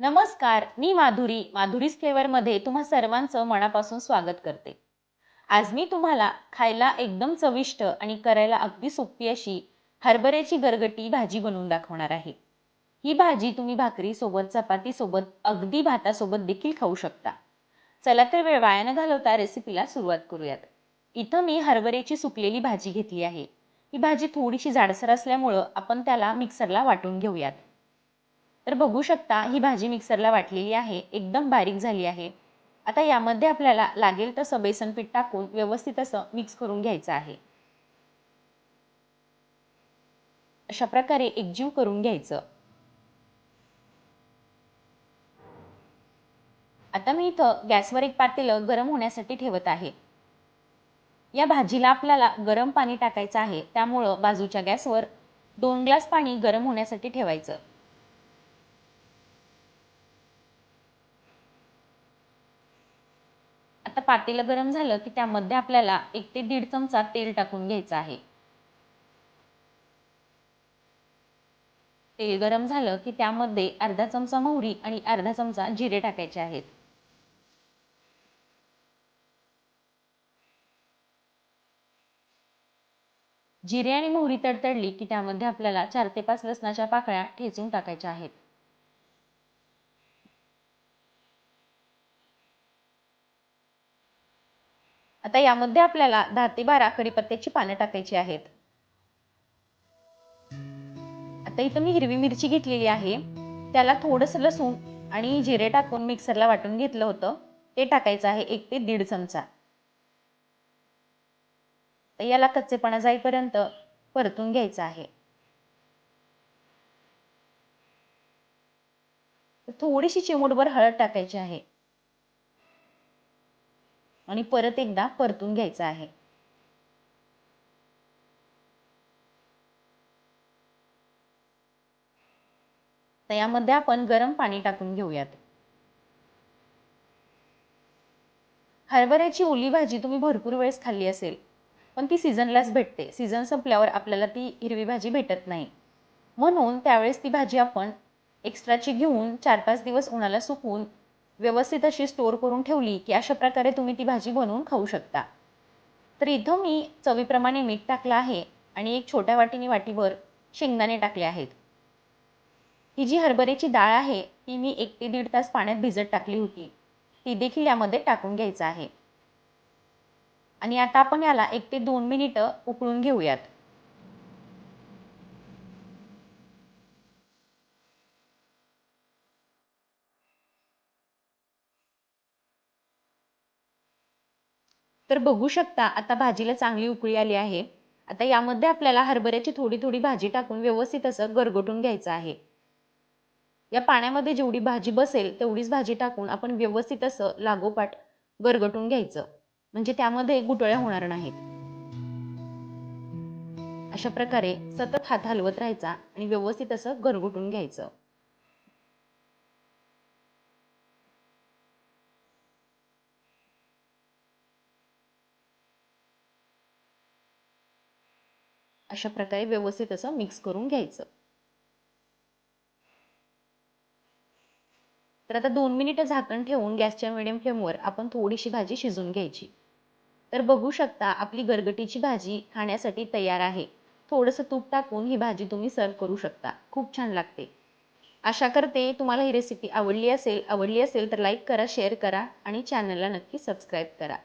नमस्कार मी माधुरी. माधुरीज फ्लेवरमध्ये तुम्हा सर्वांचं मनापासून स्वागत करते. आज मी तुम्हाला खायला एकदम चविष्ट आणि करायला अगदी सोपी अशी हरभऱ्याची गरगटी भाजी बनवून दाखवणार आहे. ही भाजी तुम्ही भाकरीसोबत चपातीसोबत अगदी भातासोबत देखील खाऊ शकता. चला तर वेळ वाया न घालवता रेसिपीला सुरुवात करूयात. इथं मी हरभऱ्याची सुकलेली भाजी घेतली आहे. ही भाजी थोडीशी जाडसर असल्यामुळं आपण त्याला मिक्सरला वाटून घेऊयात. तर बघू शकता ही भाजी मिक्सरला वाटलेली आहे एकदम बारीक झाली आहे. आता यामध्ये आपल्याला लागेल तसं बेसन पीठ टाकून व्यवस्थित असं मिक्स करून घ्यायचं आहे. अशा प्रकारे एकजीव करून घ्यायचं. आता मी इथं गॅसवर एक पातेलं गरम होण्यासाठी ठेवत आहे. या भाजीला आपल्याला गरम पाणी टाकायचं आहे त्यामुळं बाजूच्या गॅसवर दोन ग्लास पाणी गरम होण्यासाठी ठेवायचं. पातेलं गरम झालं की त्यामध्ये आपल्याला एक ते दीड चमचा तेल टाकून घ्यायचं आहे. तेल गरम झालं की त्यामध्ये अर्धा चमचा मोहरी आणि अर्धा चमचा जिरे टाकायचे आहेत. जिरे आणि मोहरी तडतडली की त्यामध्ये आपल्याला चार ते पाच लसणाच्या पाकळ्या ठेचून टाकायच्या आहेत. आता यामध्ये आपल्याला दहा ते बारा कढीपत्त्याची पानं टाकायची आहेत. आता इथं मी हिरवी मिरची घेतलेली आहे. त्याला थोडंसं लसूण आणि जिरे टाकून मिक्सरला वाटून घेतलं होतं. ते टाकायचं आहे एक ते दीड चमचा. तर याला कच्चेपणा जाईपर्यंत परतून घ्यायचं आहे. थोडीशी चिमूटभर हळद टाकायची आहे. आणि परत एकदा परतून घ्यायचं आहे. तर यामध्ये आपण गरम पाणी टाकून घेऊयात. हरभऱ्याची ओली भाजी तुम्ही भरपूर वेळेस खाल्ली असेल पण ती सीझनलाच भेटते. सीझन संपल्यावर आपल्याला ती हिरवी भाजी भेटत नाही. म्हणून त्यावेळेस ती भाजी आपण एक्स्ट्राची घेऊन चार पाच दिवस उन्हाला सुकवून व्यवस्थित अशी स्टोअर करून ठेवली की अशा प्रकारे तुम्ही ती भाजी बनवून खाऊ शकता. तर इथं मी चवीप्रमाणे मीठ टाकलं आहे आणि एक छोट्या वाटीने वाटीवर शेंगदाणे टाकले आहेत. ही जी हरभऱ्याची डाळ आहे ती मी एक ते दीड तास पाण्यात भिजत टाकली होती. ती देखील यामध्ये टाकून घ्यायचं आहे. आणि आता आपण याला एक ते दोन मिनिटं उकळून घेऊयात. तर बघू शकता आता भाजीला चांगली उकळी आली आहे. आता यामध्ये आपल्याला हरभऱ्याची थोडी थोडी भाजी टाकून व्यवस्थित असं गरगटून घ्यायचं आहे. या पाण्यामध्ये जेवढी भाजी बसेल तेवढीच भाजी टाकून आपण व्यवस्थित असं लागोपाठ गरगटून घ्यायचं. म्हणजे त्यामध्ये गुटळ्या होणार नाहीत. अशा प्रकारे सतत हात हलवत राहायचा आणि व्यवस्थित असं गरगटून घ्यायचं. अशा प्रकारे व्यवस्थित असं मिक्स करून घ्यायचं. तर आता दोन मिनिटं झाकण ठेवून गॅसच्या मिडियम फ्लेमवर आपण थोडीशी भाजी शिजून घ्यायची. तर बघू शकता आपली गरगटीची भाजी खाण्यासाठी तयार आहे. थोडंसं तूप टाकून ही भाजी तुम्ही सर्व करू शकता. खूप छान लागते. आशा करते तुम्हाला ही रेसिपी आवडली असेल. आवडली असेल तर लाईक करा शेअर करा आणि चॅनलला नक्की सबस्क्राईब करा.